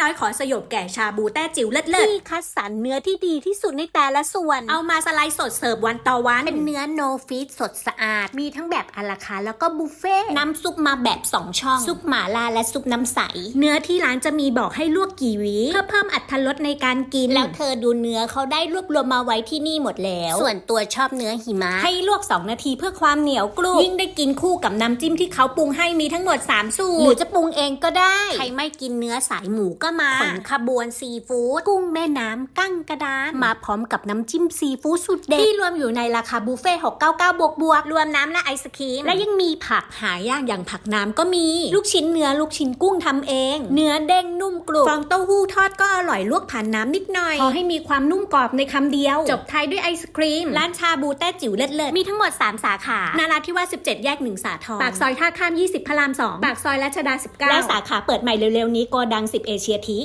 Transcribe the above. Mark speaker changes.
Speaker 1: น้อยขอสยบแก่ชาบูแต้จิ๋วเลิศเลิศ
Speaker 2: ที่คัดสรรเนื้อที่ดีที่สุดในแต่ละส่วน
Speaker 1: เอามาสไลด์สดเสิร์ฟวันต่อวัน
Speaker 2: เป็นเนื้อโนฟิตสดสะอาด มีทั้งแบบอาราคาร์ทแล้วก็บุฟเฟ่ต์น้ำซุปมาแบบ2ช่อง ซุปหม่าล่าและซุปน้ำใส
Speaker 1: เนื้อที่ร้านจะมีบอกให้ลวกกี่หวีเพื่อเพิ่มอรรถรสในการกิน
Speaker 2: แล้วเธอดูเนื้อเขาได้รวบรวมมาไว้ที่นี่หมดแล้ว ส่วนตัวชอบเนื้อหิมะ
Speaker 1: ให้ลวก 2 นาทีเพื่อความเหนียวกรุบยิ่งได้กินคู่กับน้ำจิ้มที่เขาปรุงให้มีทั้งหมด3สู
Speaker 2: หรื
Speaker 1: ต
Speaker 2: อ
Speaker 1: ร
Speaker 2: จะปรุงเองก็ได้ ใครไม่กินเนื้อสายหมูก็มาขนขบวนซีฟู้ดกุ้งแม่น้ำกั้งกระดานมาพร้อมกับน้ำจิ้มซีฟู้ดสุดเด็ด
Speaker 1: ที่รวมอยู่ในราคาบุฟเฟ่ต์699 บวกบวกรวมน้ำและไอศครีม และยังมีผักหายากอย่างผักน้ำก็มี ลูกชิ้นเนื้อลูกชิ้นกุ้งทำเอง เนื้อเด้งนุ่มกรุบฟองเต้าหู้ทอดก็อร่อยลวกผ่านน้ำนิดหน่อยพอให้มีความนุ่มกรอบในคำเดียว จบท้ายด้วยไอศครีม ร้านชาบูแต้จิ๋วเลิศเลิศมีทั้งหมด 3 สาขา นาราธิวาส17 แยก 1 สาทรปากซอยท่าข้าม 20 พระราม 2 ปากซอยรัชดา 19 และสาขาเปิดใหม่เร็วๆนี้โกดัง 10 เอเชียที